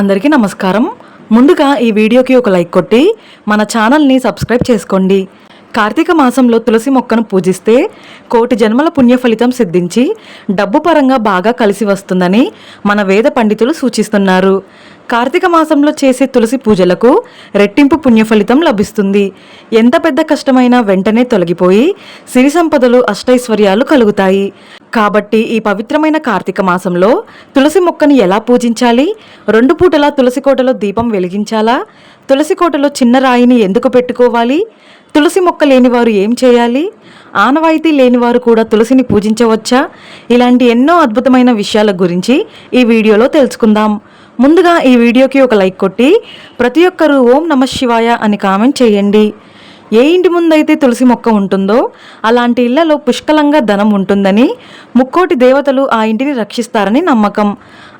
అందరికీ నమస్కారం. ముందుగా ఈ వీడియోకి ఒక లైక్ కొట్టి మన ఛానల్ని సబ్స్క్రైబ్ చేసుకోండి. కార్తీక మాసంలో తులసి మొక్కను పూజిస్తే కోటి జన్మల పుణ్య ఫలితం సిద్ధించి డబ్బు పరంగా బాగా కలిసి వస్తుందని మన వేద పండితులు సూచిస్తున్నారు. కార్తీక మాసంలో చేసే తులసి పూజలకు రెట్టింపు పుణ్య ఫలితం లభిస్తుంది. ఎంత పెద్ద కష్టమైనా వెంటనే తొలగిపోయి సిరి సంపదలు అష్టైశ్వర్యాలు కలుగుతాయి. కాబట్టి ఈ పవిత్రమైన కార్తీక మాసంలో తులసి మొక్కని ఎలా పూజించాలి? రెండు పూటలా తులసి కోటలో దీపం వెలిగించాలా? తులసి కోటలో చిన్న రాయిని ఎందుకు పెట్టుకోవాలి? తులసి మొక్క లేనివారు ఏం చేయాలి? ఆనవాయితీ లేనివారు కూడా తులసిని పూజించవచ్చా? ఇలాంటి ఎన్నో అద్భుతమైన విషయాల గురించి ఈ వీడియోలో తెలుసుకుందాం. ముందుగా ఈ వీడియోకి ఒక లైక్ కొట్టి ప్రతి ఒక్కరూ ఓం నమ శివాయ అని కామెంట్ చేయండి. ఏ ఇంటి ముందైతే తులసి మొక్క ఉంటుందో అలాంటి ఇళ్ళలో పుష్కలంగా ధనం ఉంటుందని ముక్కోటి దేవతలు ఆ ఇంటిని రక్షిస్తారని నమ్మకం.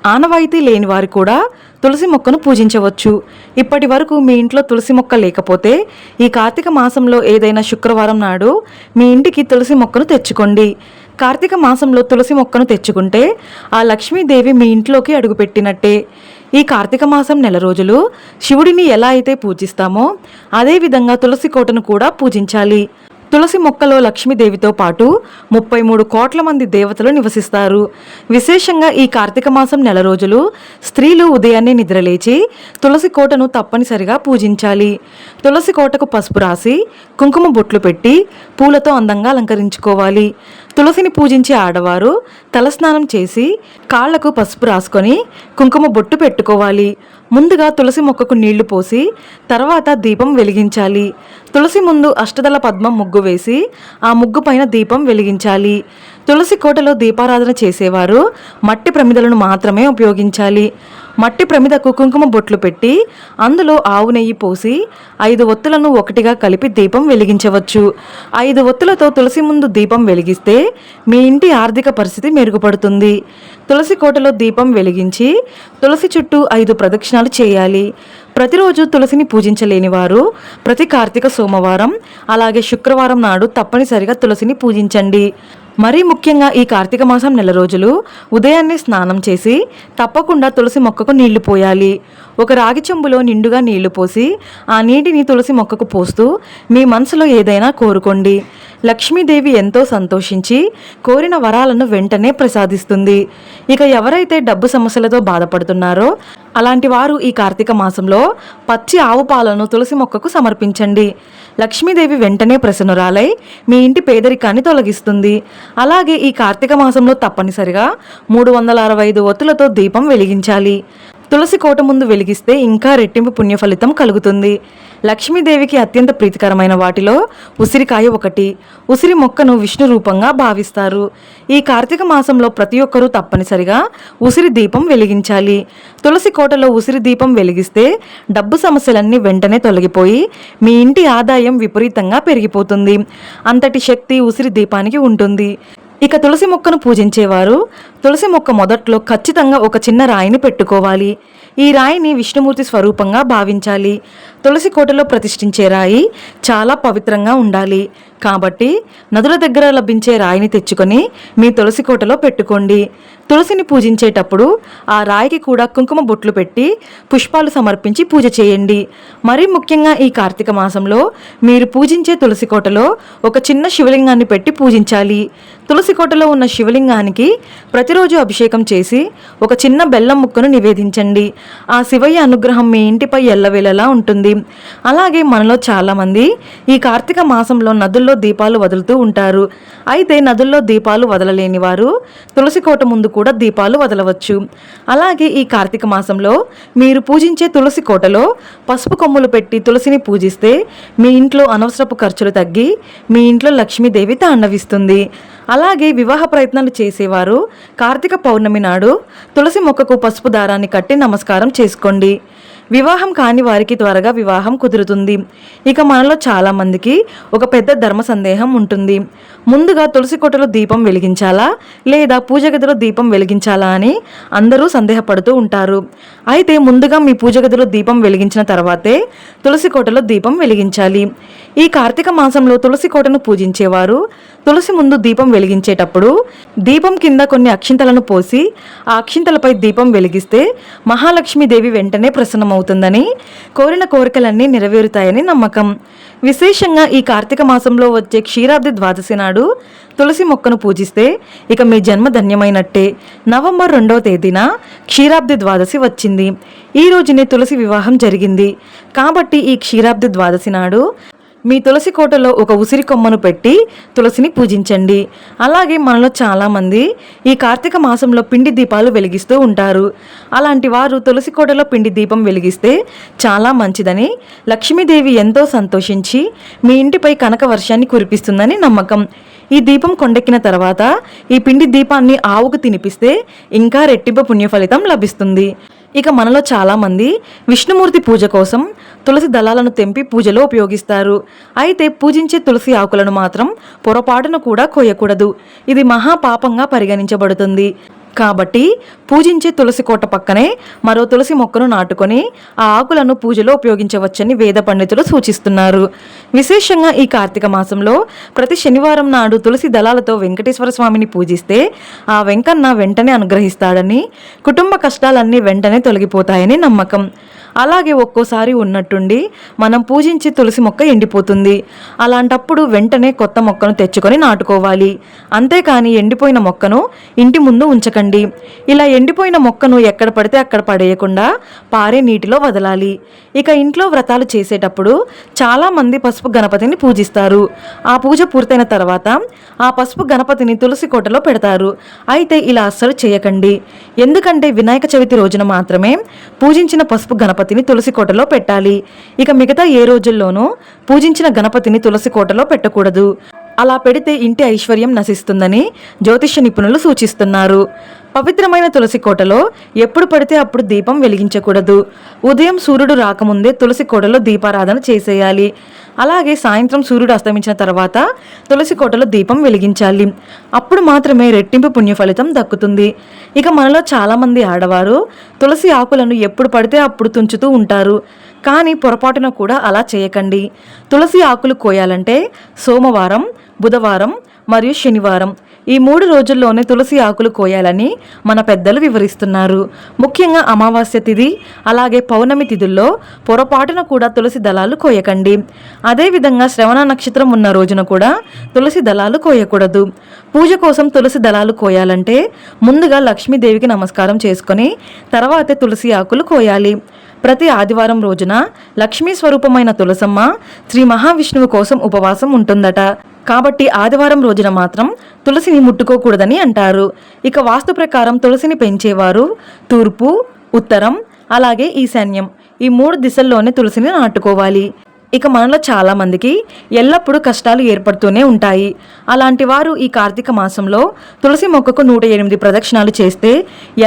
ఆనవాయితీ లేని వారు కూడా తులసి మొక్కను పూజించవచ్చు. ఇప్పటి వరకు మీ ఇంట్లో తులసి మొక్క లేకపోతే ఈ కార్తీక మాసంలో ఏదైనా శుక్రవారం నాడు మీ ఇంటికి తులసి మొక్కను తెచ్చుకోండి. కార్తీక మాసంలో తులసి మొక్కను తెచ్చుకుంటే ఆ లక్ష్మీదేవి మీ ఇంట్లోకి అడుగుపెట్టినట్టే. ఈ కార్తీక మాసం నెల రోజులు శివుడిని ఎలా అయితే పూజిస్తామో అదేవిధంగా తులసి కోటను కూడా పూజించాలి. తులసి మొక్కలో లక్ష్మీదేవితో పాటు ముప్పై మూడు కోట్ల మంది దేవతలు నివసిస్తారు. విశేషంగా ఈ కార్తీక మాసం నెల రోజులు స్త్రీలు ఉదయాన్నే నిద్రలేచి తులసి కోటను తప్పనిసరిగా పూజించాలి. తులసి కోటకు పసుపు రాసి కుంకుమ బొట్లు పెట్టి పూలతో అందంగా అలంకరించుకోవాలి. తులసిని పూజించే ఆడవారు తలస్నానం చేసి కాళ్ళకు పసుపు రాసుకొని కుంకుమ బొట్టు పెట్టుకోవాలి. ముందుగా తులసి మొక్కకు నీళ్ళు పోసి తర్వాత దీపం వెలిగించాలి. తులసి ముందు అష్టదళ పద్మం ముగ్గు వేసి ఆ ముగ్గు పైన దీపం వెలిగించాలి. తులసి కోటలో దీపారాధన చేసేవారు. మట్టి ప్రమిదలను మాత్రమే ఉపయోగించాలి. మట్టి ప్రమిదకు కుంకుమ బొట్లు పెట్టి అందులో ఆవు నెయ్యి పోసి ఐదు ఒత్తులను ఒకటిగా కలిపి దీపం వెలిగించవచ్చు. ఐదు ఒత్తులతో తులసి ముందు దీపం వెలిగిస్తే మీ ఇంటి ఆర్థిక పరిస్థితి మెరుగుపడుతుంది. తులసి కోటలో దీపం వెలిగించి తులసి చుట్టూ ఐదు ప్రదక్షిణాలు చేయాలి. ప్రతిరోజు తులసిని పూజించలేని వారు ప్రతి కార్తీక సోమవారం అలాగే శుక్రవారం నాడు తప్పనిసరిగా తులసిని పూజించండి. మరీ ముఖ్యంగా ఈ కార్తీక మాసం నెల రోజులు ఉదయాన్నే స్నానం చేసి తప్పకుండా తులసి మొక్కకు నీళ్ళు పోయాలి. ఒక రాగి చెంబులో నిండుగా నీళ్ళు పోసి ఆ నీటిని తులసి మొక్కకు పోస్తూ మీ మనసులో ఏదైనా కోరుకోండి. లక్ష్మీదేవి ఎంతో సంతోషించి కోరిన వరాలను వెంటనే ప్రసాదిస్తుంది. ఇక ఎవరైతే డబ్బు సమస్యలతో బాధపడుతున్నారో అలాంటి వారు ఈ కార్తీక మాసంలో పచ్చి ఆవు పాలను తులసి మొక్కకు సమర్పించండి. లక్ష్మీదేవి వెంటనే ప్రసన్నురాలై మీ ఇంటి పేదరికాన్ని తొలగిస్తుంది. అలాగే ఈ కార్తీక మాసంలో తప్పనిసరిగా మూడు వందల అరవై ఐదు ఒత్తులతో దీపం వెలిగించాలి. తులసి కోట ముందు వెలిగిస్తే ఇంకా రెట్టింపు పుణ్య ఫలితం కలుగుతుంది. లక్ష్మీదేవికి అత్యంత ప్రీతికరమైన వాటిలో ఉసిరికాయ ఒకటి. ఉసిరి మొక్కను విష్ణు రూపంగా భావిస్తారు. ఈ కార్తీక మాసంలో ప్రతి ఒక్కరూ తప్పనిసరిగా ఉసిరి దీపం వెలిగించాలి. తులసి కోటలో ఉసిరి దీపం వెలిగిస్తే డబ్బు సమస్యలన్నీ వెంటనే తొలగిపోయి మీ ఇంటి ఆదాయం విపరీతంగా పెరిగిపోతుంది. అంతటి శక్తి ఉసిరి దీపానికి ఉంటుంది. ఇక తులసి మొక్కను పూజించేవారు తులసి మొక్క మొదట్లో ఖచ్చితంగా ఒక చిన్న రాయిని పెట్టుకోవాలి. ఈ రాయిని విష్ణుమూర్తి స్వరూపంగా భావించాలి. తులసి కోటలో ప్రతిష్ఠించే రాయి చాలా పవిత్రంగా ఉండాలి. కాబట్టి నదుల దగ్గర లభించే రాయిని తెచ్చుకొని మీ తులసి కోటలో పెట్టుకోండి. తులసిని పూజించేటప్పుడు ఆ రాయికి కూడా కుంకుమ బొట్లు పెట్టి పుష్పాలు సమర్పించి పూజ చేయండి. మరీ ముఖ్యంగా ఈ కార్తీక మాసంలో మీరు పూజించే తులసి కోటలో ఒక చిన్న శివలింగాన్ని పెట్టి పూజించాలి. తులసి కోటలో ఉన్న శివలింగానికి ప్రతిరోజు అభిషేకం చేసి ఒక చిన్న బెల్లం ముక్కను నివేదించండి. ఆ శివయ్య అనుగ్రహం మీ ఇంటిపై ఎల్లవేళలా ఉంటుంది. అలాగే మనలో చాలామంది ఈ కార్తీక మాసంలో నదుల్లో దీపాలు వదులుతూ ఉంటారు. అయితే నదుల్లో దీపాలు వదలలేని వారు తులసి కోట ముందు కూడా దీపాలు వదలవచ్చు. అలాగే ఈ కార్తీక మాసంలో మీరు పూజించే తులసి కోటలో పసుపు కొమ్ములు పెట్టి తులసిని పూజిస్తే మీ ఇంట్లో అనవసరపు ఖర్చులు తగ్గి మీ ఇంట్లో లక్ష్మీదేవి తాండవిస్తుంది. అలాగే వివాహ ప్రయత్నాలు చేసేవారు కార్తీక పౌర్ణమి నాడు తులసి మొక్కకు పసుపు దారాన్ని కట్టి నమస్కారం చేసుకోండి. వివాహం కాని వారికి త్వరగా వివాహం కుదురుతుంది. ఇక మనలో చాలామందికి ఒక పెద్ద ధర్మ సందేహం ఉంటుంది. ముందుగా తులసి కోటలో దీపం వెలిగించాలా? లేదా పూజ గదిలో దీపం వెలిగించాలా అని అందరూ సందేహపడుతూ ఉంటారు. అయితే ముందుగా మీ పూజ గదిలో దీపం వెలిగించిన తర్వాతే తులసి కోటలో దీపం వెలిగించాలి. ఈ కార్తీక మాసంలో తులసి కోటను పూజించేవారు తులసి ముందు దీపం వెలిగించేటప్పుడు దీపం కింద కొన్ని అక్షింతలను పోసి ఆ అక్షింతలపై దీపం వెలిగిస్తే మహాలక్ష్మీదేవి వెంటనే ప్రసన్నమవుతుందని కోరిన కోరికలన్నీ నెరవేరుతాయని నమ్మకం. విశేషంగా ఈ కార్తీక మాసంలో వచ్చే క్షీరాబ్ది ద్వాదశి నాడు తులసి మొక్కను పూజిస్తే ఇక మీ జన్మ ధన్యమైనట్టే. నవంబర్ రెండవ తేదీన క్షీరాబ్ది ద్వాదశి వచ్చింది. ఈ రోజునే తులసి వివాహం జరిగింది. కాబట్టి ఈ క్షీరాబ్ది ద్వాదశి నాడు మీ తులసి కోటలో ఒక ఉసిరి కొమ్మను పెట్టి తులసిని పూజించండి. అలాగే మనలో చాలామంది ఈ కార్తీక మాసంలో పిండి దీపాలు వెలిగిస్తూ ఉంటారు. అలాంటి వారు తులసి కోటలో పిండి దీపం వెలిగిస్తే చాలా మంచిదని లక్ష్మీదేవి ఎంతో సంతోషించి మీ ఇంటిపై కనక వర్షాన్ని కురిపిస్తుందని నమ్మకం. ఈ దీపం కొండెక్కిన తర్వాత ఈ పిండి దీపాన్ని ఆవుకు తినిపిస్తే ఇంకా రెట్టింపు పుణ్య ఫలితం లభిస్తుంది. ఇక మనలో చాలామంది విష్ణుమూర్తి పూజ కోసం తులసి దళాలను తెంపి పూజలో ఉపయోగిస్తారు. అయితే పూజించే తులసి ఆకులను మాత్రం పొరపాటున కూడా కోయకూడదు. ఇది మహాపాపంగా పరిగణించబడుతుంది. కాబట్టి పూజించే తులసి కోట పక్కనే మరో తులసి మొక్కను నాటుకొని ఆ ఆకులను పూజలో ఉపయోగించవచ్చని వేద పండితులు సూచిస్తున్నారు. విశేషంగా ఈ కార్తీక మాసంలో ప్రతి శనివారం నాడు తులసి దళాలతో వెంకటేశ్వర స్వామిని పూజిస్తే ఆ వెంకన్న వెంటనే అనుగ్రహిస్తాడని కుటుంబ కష్టాలన్నీ వెంటనే తొలగిపోతాయని నమ్మకం. అలాగే ఒక్కోసారి ఉన్నట్టుండి మనం పూజించి తులసి మొక్క ఎండిపోతుంది. అలాంటప్పుడు వెంటనే కొత్త మొక్కను తెచ్చుకొని నాటుకోవాలి. అంతేకాని ఎండిపోయిన మొక్కను ఇంటి ముందు ఉంచకండి. ఇలా ఎండిపోయిన మొక్కను ఎక్కడ పడితే అక్కడ పడేయకుండా పారే నీటిలో వదలాలి. ఇక ఇంట్లో వ్రతాలు చేసేటప్పుడు చాలామంది పసుపు గణపతిని పూజిస్తారు. ఆ పూజ పూర్తయిన తర్వాత ఆ పసుపు గణపతిని తులసి కోటలో పెడతారు. అయితే ఇలా అస్సలు చేయకండి. ఎందుకంటే వినాయక చవితి రోజున మాత్రమే పూజించిన పసుపు గణపతి గణపతిని తులసి కోటలో పెట్టాలి. ఇక మిగతా ఏ రోజుల్లోనూ పూజించిన గణపతిని తులసి కోటలో పెట్టకూడదు. అలా పెడితే ఇంటి ఐశ్వర్యం నశిస్తుందని జ్యోతిష్య నిపుణులు సూచిస్తున్నారు. పవిత్రమైన తులసి కోటలో ఎప్పుడు పడితే అప్పుడు దీపం వెలిగించకూడదు. ఉదయం సూర్యుడు రాకముందే తులసి కోటలో దీపారాధన చేసేయాలి. అలాగే సాయంత్రం సూర్యుడు అస్తమించిన తర్వాత తులసి కోటలో దీపం వెలిగించాలి. అప్పుడు మాత్రమే రెట్టింపు పుణ్య ఫలితం దక్కుతుంది. ఇక మనలో చాలామంది ఆడవారు తులసి ఆకులను ఎప్పుడు పడితే అప్పుడు తుంచుతూ ఉంటారు. కానీ పొరపాటున కూడా అలా చేయకండి. తులసి ఆకులు కోయాలంటే సోమవారం బుధవారం మరియు శనివారం ఈ మూడు రోజుల్లోనే తులసి ఆకులు కోయాలని మన పెద్దలు వివరిస్తున్నారు. ముఖ్యంగా అమావాస్య తిథి అలాగే పౌర్ణమి తిథుల్లో పొరపాటున కూడా తులసి దళాలు కోయకండి. అదేవిధంగా శ్రవణ నక్షత్రం ఉన్న రోజున కూడా తులసి దళాలు కోయకూడదు. పూజ కోసం తులసి దళాలు కోయాలంటే ముందుగా లక్ష్మీదేవికి నమస్కారం చేసుకొని తర్వాతే తులసి ఆకులు కోయాలి. ప్రతి ఆదివారం రోజున లక్ష్మీ స్వరూపమైన తులసమ్మ శ్రీ మహావిష్ణువు కోసం ఉపవాసం ఉంటుందట. కాబట్టి ఆదివారం రోజున మాత్రం తులసిని ముట్టుకోకూడదని అంటారు. ఇక వాస్తు ప్రకారం తులసిని పెంచేవారు తూర్పు ఉత్తరం అలాగే ఈశాన్యం. ఈ మూడు దిశల్లోనే తులసిని నాటుకోవాలి. ఇక మనలో చాలామందికి ఎల్లప్పుడూ కష్టాలు ఏర్పడుతూనే ఉంటాయి. అలాంటి వారు ఈ కార్తీక మాసంలో తులసి మొక్కకు నూట ఎనిమిది ప్రదక్షిణాలు చేస్తే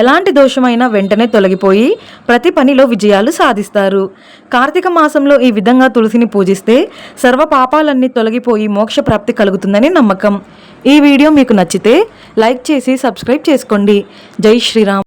ఎలాంటి దోషమైనా వెంటనే తొలగిపోయి ప్రతి పనిలో విజయాలు సాధిస్తారు. కార్తీక మాసంలో ఈ విధంగా తులసిని పూజిస్తే సర్వ పాపాలన్నీ తొలగిపోయి మోక్ష ప్రాప్తి కలుగుతుందని నమ్మకం. ఈ వీడియో మీకు నచ్చితే లైక్ చేసి సబ్స్క్రైబ్ చేసుకోండి. జై శ్రీరామ్.